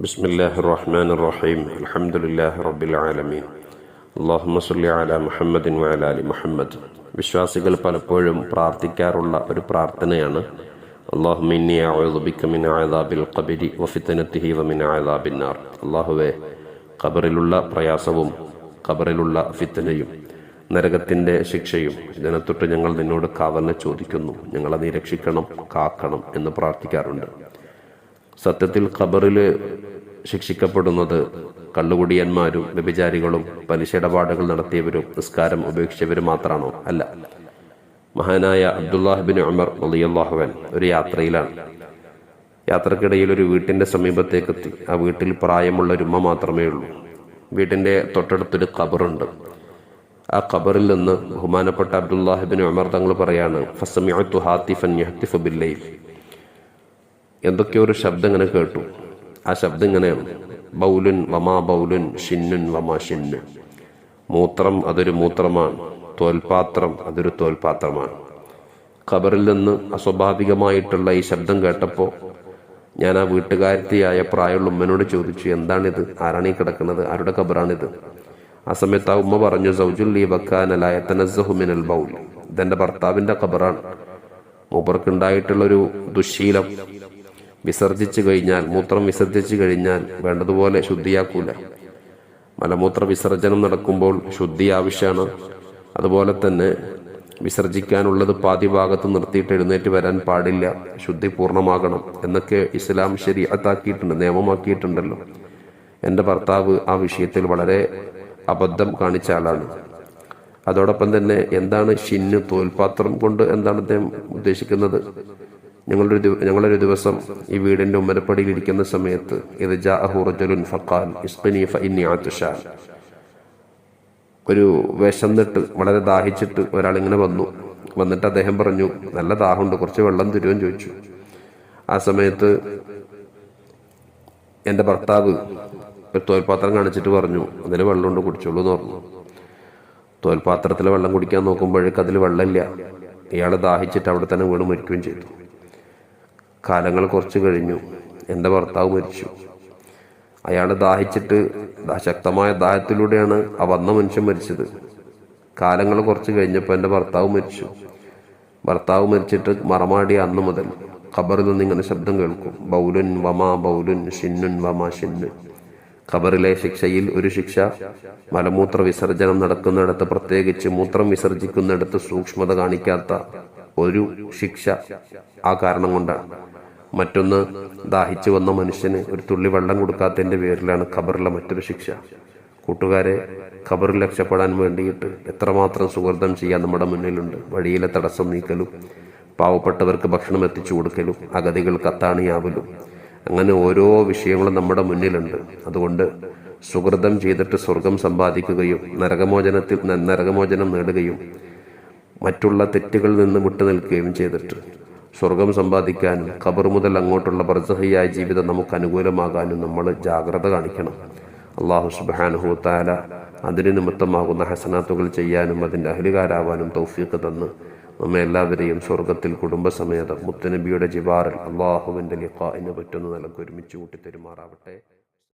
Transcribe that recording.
بسم الله الرحمن الرحيم الحمد لله رب العالمين اللهم صل على محمد وعلى آل മുഹമ്മദ് വിശ്വാസികൾ പലപ്പോഴും പ്രാർത്ഥിക്കാറുള്ള ഒരു പ്രാർത്ഥനയാണ് اللهم إني أعوذ بك من عذاب القبر وفتنته ومن عذاب النار അള്ളാഹുവെ ഖബറിലുള്ള പ്രയാസവും ഖബറിലുള്ള ഫിത്തനയും നരകത്തിന്റെ ശിക്ഷയും ഇതിനെത്തൊട്ട് ഞങ്ങൾ നിന്നോട് കാവലിനെ ചോദിക്കുന്നു ഞങ്ങളെ നീ രക്ഷിക്കണം കാക്കണം എന്ന് പ്രാർത്ഥിക്കാറുണ്ട് സത്യത്തിൽ ഖബറിൽ ശിക്ഷിക്കപ്പെടുന്നത് കള്ളുകുടിയന്മാരും വ്യഭിചാരികളും പലിശ ഇടപാടുകൾ നടത്തിയവരും നിസ്കാരം ഉപേക്ഷിച്ചവരും മാത്രമാണോ അല്ല. മഹാനായ അബ്ദുല്ലാഹിബിൻ ഉമർ അലിയല്ലാഹുവൻ ഒരു യാത്രയിലാണ്. യാത്രക്കിടയിൽ ഒരു വീട്ടിന്റെ സമീപത്തേക്ക് എത്തി ആ വീട്ടിൽ പ്രായമുള്ള ഒരു ഉമ്മ മാത്രമേ ഉള്ളൂ. വീട്ടിന്റെ തൊട്ടടുത്തൊരു ഖബറുണ്ട്. ആ ഖബറിൽ നിന്ന് ബഹുമാനപ്പെട്ട അബ്ദുല്ലാഹിബിൻ ഉമർ തങ്ങൾ പറയാണ് ഫസമിഅത്തു ഹാത്തിഫൻ യഹ്തിഫു ബില്ലൈൽ. എന്തൊക്കെയോ ഒരു ശബ്ദം ഇങ്ങനെ കേട്ടു. ആ ശബ്ദം ഇങ്ങനെയാണ് ബൗലുൻ വമാ ബൗലുൻ ഷിന്നുൻ വമാ ഷിന്നു. മൂത്രം അതൊരു മൂത്രമാണ് തോൽപാത്രം അതൊരു തോൽപാത്രമാണ്. ഖബറിൽ നിന്ന് അസ്വാഭാവികമായിട്ടുള്ള ഈ ശബ്ദം കേട്ടപ്പോൾ ഞാൻ ആ വീട്ടുകാരത്തിയായ പ്രായമുള്ള ഉമ്മനോട് ചോദിച്ചു എന്താണിത്? ആരാണ് ഈ കിടക്കുന്നത്? ആരുടെ ഖബറാണിത്? ആ സമയത്ത് ആ ഉമ്മ പറഞ്ഞു സൗജുല്ലി വക്കാനലായ തനസ്സഹുമിനൽ ബൗൽ. ഇതെന്റെ ഭർത്താവിന്റെ ഖബറാണ്. മൂപ്പർക്കുണ്ടായിട്ടുള്ളൊരു ദുശീലം വിസർജിച്ചു കഴിഞ്ഞാൽ മൂത്രം വിസർജിച്ചു കഴിഞ്ഞാൽ വേണ്ടതുപോലെ ശുദ്ധിയാക്കൂല. മലമൂത്ര വിസർജനം നടക്കുമ്പോൾ ശുദ്ധി ആവശ്യമാണ് അതുപോലെ തന്നെ വിസർജിക്കാനുള്ളത് പാതി ഭാഗത്ത് നിർത്തിയിട്ട് എഴുന്നേറ്റ് വരാൻ പാടില്ല. ശുദ്ധി പൂർണമാകണം എന്നൊക്കെ ഇസ്ലാം ശരിയത്താക്കിയിട്ടുണ്ട് നിയമമാക്കിയിട്ടുണ്ടല്ലോ. എന്റെ ഭർത്താവ് ആ വിഷയത്തിൽ വളരെ അബദ്ധം കാണിച്ച ആളാണ്. അതോടൊപ്പം തന്നെ എന്താണ് ഷിന്ന് തോൽപാത്രം കൊണ്ട് എന്താണ് അദ്ദേഹം ഉദ്ദേശിക്കുന്നത്? ഞങ്ങളൊരു ഞങ്ങളൊരു ദിവസം ഈ വീടിന്റെ ഉമ്മരപ്പടിയിൽ ഇരിക്കുന്ന സമയത്ത് ഇത് ജാഹുറജലുൻ ഫക്കാൻ ഇസ്ഖിനി ഫഇന്നി ആതുഷാൻ ഒരു വിശന്നിട്ട് വളരെ ദാഹിച്ചിട്ട് ഒരാൾ ഇങ്ങനെ വന്നു. വന്നിട്ട് അദ്ദേഹം പറഞ്ഞു നല്ല ദാഹമുണ്ട് കുറച്ച് വെള്ളം തരുമെന്ന് ചോദിച്ചു. ആ സമയത്ത് എന്റെ ഭർത്താവ് ഒരു തോൽപാത്രം കാണിച്ചിട്ട് പറഞ്ഞു അതിൽ വെള്ളമുണ്ട് കുടിച്ചോളൂ എന്ന് പറഞ്ഞു. തോൽപാത്രത്തിൽ വെള്ളം കുടിക്കാൻ നോക്കുമ്പോഴേക്ക് അതിൽ വെള്ളമില്ല. ഇയാൾ ദാഹിച്ചിട്ട് അവിടെ തന്നെ വീണ് മരിക്കുകയും ചെയ്തു. കാലങ്ങൾ കുറച്ച് കഴിഞ്ഞു. എന്റെ ഭർത്താവ് മരിച്ചു. അയാൾ ദാഹിച്ചിട്ട് ശക്തമായ ദാഹത്തിലൂടെയാണ് ആ വന്ന മനുഷ്യൻ മരിച്ചത്. കാലങ്ങൾ കുറച്ച് കഴിഞ്ഞപ്പോൾ എന്റെ ഭർത്താവ് മരിച്ചു. ഭർത്താവ് മരിച്ചിട്ട് മറമാടി അന്ന് മുതൽ ഖബറിൽ നിന്ന് ഇങ്ങനെ ശബ്ദം കേൾക്കും. ബൗലുൻ വമാ ബൗലുൻ ഷിന്നുൻ വമാ ഷിന്നുൻ. ഖബറിലെ ശിക്ഷയിൽ ഒരു ശിക്ഷ മലമൂത്ര വിസർജനം നടക്കുന്നിടത്ത് പ്രത്യേകിച്ച് മൂത്രം വിസർജിക്കുന്നിടത്ത് സൂക്ഷ്മത കാണിക്കാത്ത ഒരു ശിക്ഷ ആ കാരണം കൊണ്ടാണ്. മറ്റൊന്ന് ദാഹിച്ചു വന്ന മനുഷ്യന് ഒരു തുള്ളി വെള്ളം കൊടുക്കാത്തതിന്റെ പേരിലാണ് ഖബറിലെ മറ്റൊരു ശിക്ഷ. കൂട്ടുകാരെ ഖബറിൽ രക്ഷപ്പെടാൻ വേണ്ടിയിട്ട് എത്രമാത്രം സുഹൃതം ചെയ്യാൻ നമ്മുടെ മുന്നിലുണ്ട്. വഴിയിലെ തടസ്സം നീക്കലും പാവപ്പെട്ടവർക്ക് ഭക്ഷണം എത്തിച്ചു കൊടുക്കലും അഗതികൾ കത്താണിയാവലും. അങ്ങനെ ഓരോ വിഷയങ്ങളും നമ്മുടെ മുന്നിലുണ്ട്. അതുകൊണ്ട് സുഹൃതം ചെയ്തിട്ട് സ്വർഗം സമ്പാദിക്കുകയും നരകമോചനത്തിൽ നരകമോചനം നേടുകയും മറ്റുള്ള തെറ്റുകളിൽ നിന്ന് വിട്ടുനിൽക്കുകയും ചെയ്തിട്ട്. സ്വർഗം സമ്പാദിക്കാനും ഖബർ മുതൽ അങ്ങോട്ടുള്ള ബർസഹിയായ ജീവിതം നമുക്ക് അനുകൂലമാകാനും നമ്മൾ ജാഗ്രത കാണിക്കണം. അള്ളാഹു സുബാനുഹൂത്താല അതിന് നിമിത്തമാകുന്ന ഹസനാത്തുകൾ ചെയ്യാനും അതിന്റെ അഹലുകാരാവാനും തൗഫീഖ് തന്ന് നമ്മെ എല്ലാവരെയും സ്വർഗത്തിൽ കുടുംബസമേതം മുത്തനബിയുടെ ജിവാറിൽ അള്ളാഹുവിന്റെ ലിഖാഇന് പറ്റുന്ന നിലയ്ക്ക് ഒരുമിച്ച് കൂട്ടി തെരുമാറാവട്ടെ